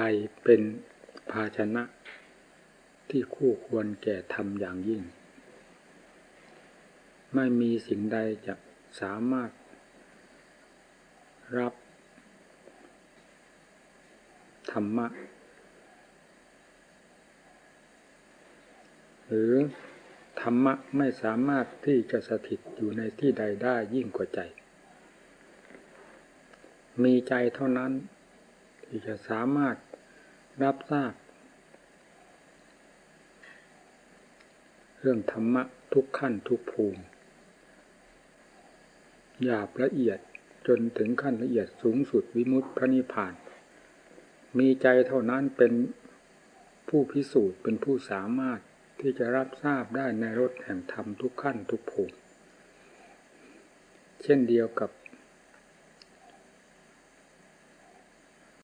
ใจเป็นภาชนะ ที่คู่ควรแก่ธรรมอย่างยิ่ง ไม่มีสิ่งใดจะสามารถ รับ ธรรมะ หรือธรรมะไม่สามารถที่จะสถิตอยู่ในที่ใดได้ยิ่งกว่าใจ มีใจเท่านั้น ที่จะสามารถ รับทราบ เรื่องธรรมะทุกขั้นทุกภูมิหยาบละเอียดจนถึงขั้นละเอียดสูงสุดวิมุตติพระนิพพาน มีใจเท่านั้นเป็นผู้พิสูจน์เป็นผู้สามารถที่จะรับทราบได้ในรถแห่งธรรมทุกขั้นทุกภูมิ เช่นเดียวกับ